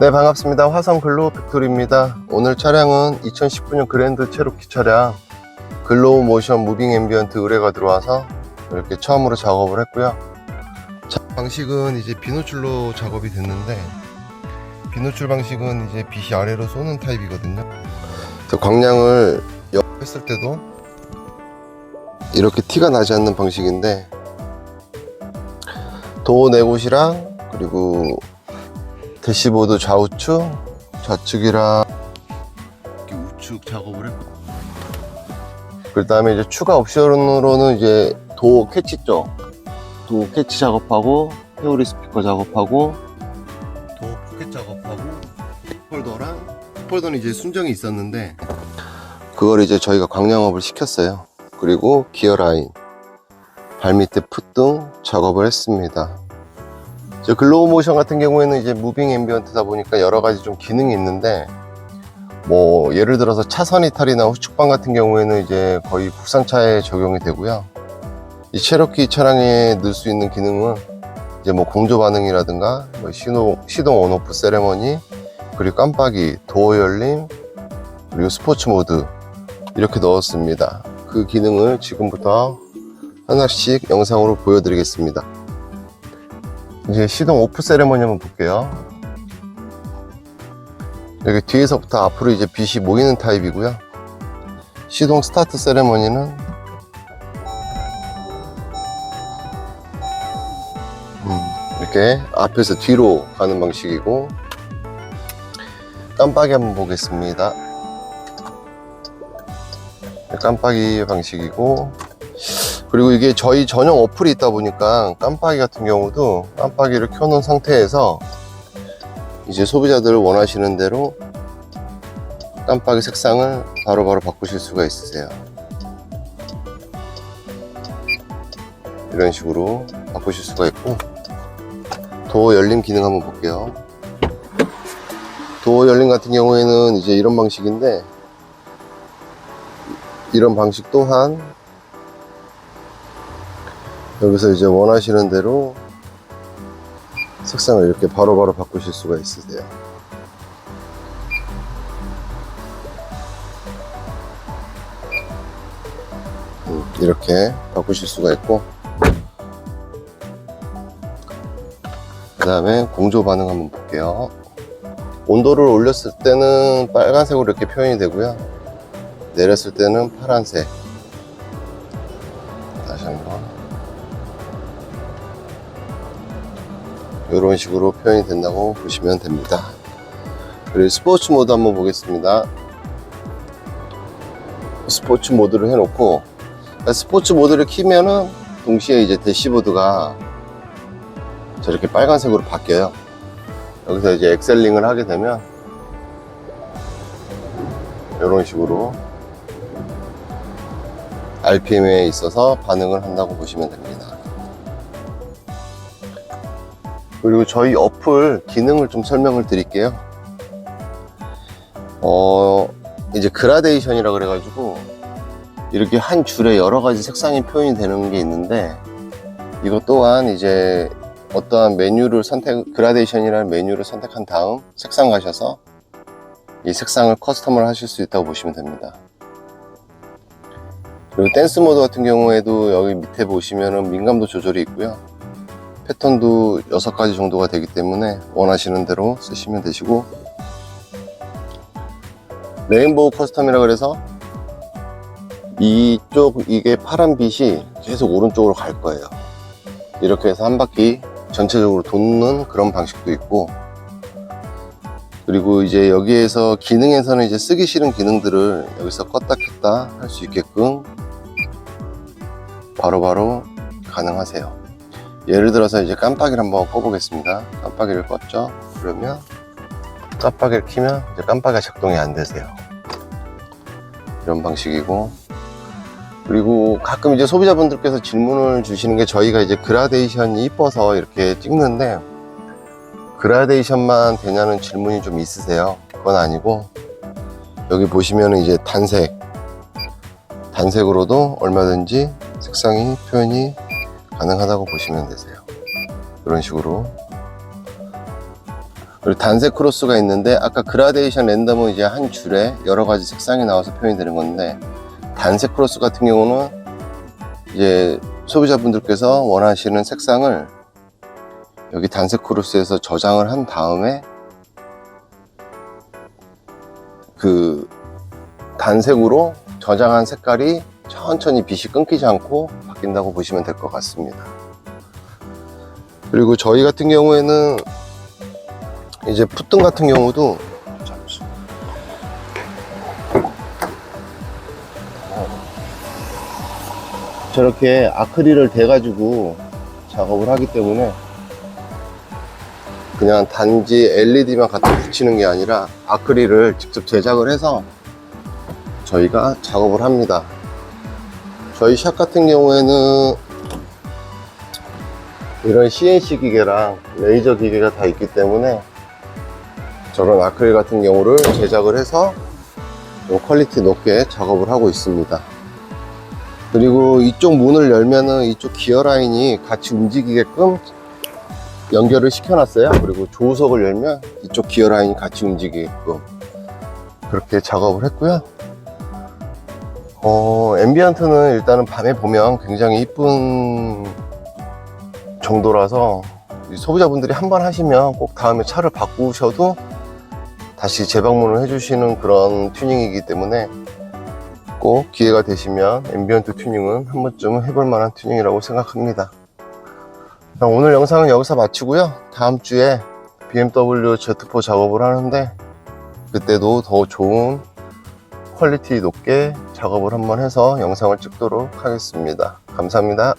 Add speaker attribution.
Speaker 1: 네 반갑습니다. 화성 글로우 팩토리입니다. 오늘 차량은 2019년 그랜드 체로키 차량. 글로우 모션 무빙 앰비언트 의뢰가 들어와서 이렇게 처음으로 작업을 했고요. 자, 방식은 이제 비노출로 작업이 됐는데 비노출 방식은 이제 빛이 아래로 쏘는 타입이거든요. 저 광량을 옆 했을 때도 이렇게 티가 나지 않는 방식인데 도어 네 곳이랑 그리고 대시보드 좌우측, 좌측이랑 우측 작업을 했고 그 다음에 이제 추가 옵션으로는 이제 도어 캐치 쪽. 도어 캐치 작업하고 페어리 스피커 작업하고. 도어 포켓 작업하고 폴더랑 폴더는 이제 순정이 있었는데. 그걸 이제 저희가 광량업을 시켰어요. 그리고 기어 라인 발밑에 풋등 작업을 했습니다 저 글로우 모션 같은 경우에는 이제 무빙 앰비언트다 보니까 여러 가지 좀 기능이 있는데 뭐 예를 들어서 차선 이탈이나 후측방 같은 경우에는 이제 거의 국산차에 적용이 되고요. 이 체로키 차량에 넣을 수 있는 기능은 이제 뭐 공조 반응이라든가 뭐 시동 시동 온오프 세레머니 그리고 깜빡이 도어 열림 그리고 스포츠 모드 이렇게 넣었습니다. 그 기능을 지금부터 하나씩 영상으로 보여드리겠습니다. 이제 시동 오프 세레머니 한번 볼게요. 여기 뒤에서부터 앞으로 이제 빛이 모이는 타입이고요. 시동 스타트 세레머니는 음, 이렇게 앞에서 뒤로 가는 방식이고 깜빡이 한번 보겠습니다. 깜빡이 방식이고 그리고 이게 저희 전용 어플이 있다 보니까 깜빡이 같은 경우도 깜빡이를 켜놓은 상태에서 이제 소비자들 원하시는 대로 깜빡이 색상을 바로 바로 바꾸실 수가 있으세요. 이런 식으로 바꾸실 수가 있고 도어 열림 기능 한번 볼게요. 도어 열림 같은 경우에는 이제 이런 방식인데 이런 방식 또한 여기서 이제 원하시는 대로 색상을 이렇게 바로바로 바꾸실 수가 있으세요. 음, 이렇게 바꾸실 수가 있고 그 다음에 공조 반응 한번 볼게요. 온도를 올렸을 때는 빨간색으로 이렇게 표현이 되고요. 내렸을 때는 파란색. 이런 식으로 표현이 된다고 보시면 됩니다. 그리고 스포츠 모드 한번 보겠습니다. 스포츠 모드를 해놓고 스포츠 모드를 키면은 동시에 이제 대시보드가 저렇게 빨간색으로 바뀌어요. 여기서 이제 엑셀링을 하게 되면 이런 식으로 RPM에 있어서 반응을 한다고 보시면 됩니다. 그리고 저희 어플 기능을 좀 설명을 드릴게요. 어, 이제 그라데이션이라 그래가지고 이렇게 한 줄에 여러 가지 색상이 표현이 되는 게 있는데 이것 또한 이제 어떠한 메뉴를 선택, 그라데이션이라는 메뉴를 선택한 다음 색상 가셔서 이 색상을 커스텀을 하실 수 있다고 보시면 됩니다. 그리고 댄스 모드 같은 경우에도 여기 밑에 보시면은 민감도 조절이 있고요. 패턴도 6가지 정도가 되기 때문에 원하시는 대로 쓰시면 되시고. 레인보우 커스텀이라 그래서 이쪽 이게 파란 빛이 계속 오른쪽으로 갈 거예요. 이렇게 해서 한 바퀴 전체적으로 돕는 그런 방식도 있고. 그리고 이제 여기에서 기능에서는 이제 쓰기 싫은 기능들을 여기서 껐다 켰다 할 수 있게끔 바로바로 가능하세요 예를 들어서 이제 깜빡이를 한번 꺼보겠습니다. 깜빡이를 껐죠? 그러면 깜빡이를 키면 이제 깜빡이가 작동이 안 되세요. 이런 방식이고 그리고 가끔 이제 소비자분들께서 질문을 주시는 게 저희가 이제 그라데이션이 이뻐서 이렇게 찍는데 그라데이션만 되냐는 질문이 좀 있으세요. 그건 아니고 여기 보시면 이제 단색 단색으로도 얼마든지 색상이 표현이 가능하다고 보시면 되세요. 이런 식으로 그리고 단색 크로스가 있는데 아까 그라데이션 랜덤은 이제 한 줄에 여러 가지 색상이 나와서 표현이 되는 건데 단색 크로스 같은 경우는 이제 소비자분들께서 원하시는 색상을 여기 단색 크로스에서 저장을 한 다음에 그 단색으로 저장한 색깔이 천천히 빛이 끊기지 않고 바뀐다고 보시면 될 것 같습니다. 그리고 저희 같은 경우에는 이제 풋등 같은 경우도. 저렇게 아크릴을 대가지고 작업을 하기 때문에 그냥 단지 LED만 갖다 붙이는 게 아니라 아크릴을 직접 제작을 해서 저희가 작업을 합니다. 저희 샵 같은 경우에는 이런 CNC 기계랑 레이저 기계가 다 있기 때문에 저런 아크릴 같은 경우를 제작을 해서 좀 퀄리티 높게 작업을 하고 있습니다. 그리고 이쪽 문을 열면은 이쪽 기어 라인이 같이 움직이게끔 연결을 시켜놨어요. 그리고 조수석을 열면 이쪽 기어 라인이 같이 움직이게끔 그렇게 작업을 했고요. 어, 앰비언트는 일단은 밤에 보면 굉장히 이쁜 정도라서 이 소비자분들이 한 번 하시면 꼭 다음에 차를 바꾸셔도 다시 재방문을 해주시는 그런 튜닝이기 때문에 꼭 기회가 되시면 앰비언트 튜닝은 한 번쯤 해볼 만한 튜닝이라고 생각합니다. 오늘 영상은 여기서 마치고요. 다음 주에 BMW Z4 작업을 하는데 그때도 더 좋은 퀄리티 높게 작업을 한번 해서 영상을 찍도록 하겠습니다. 감사합니다.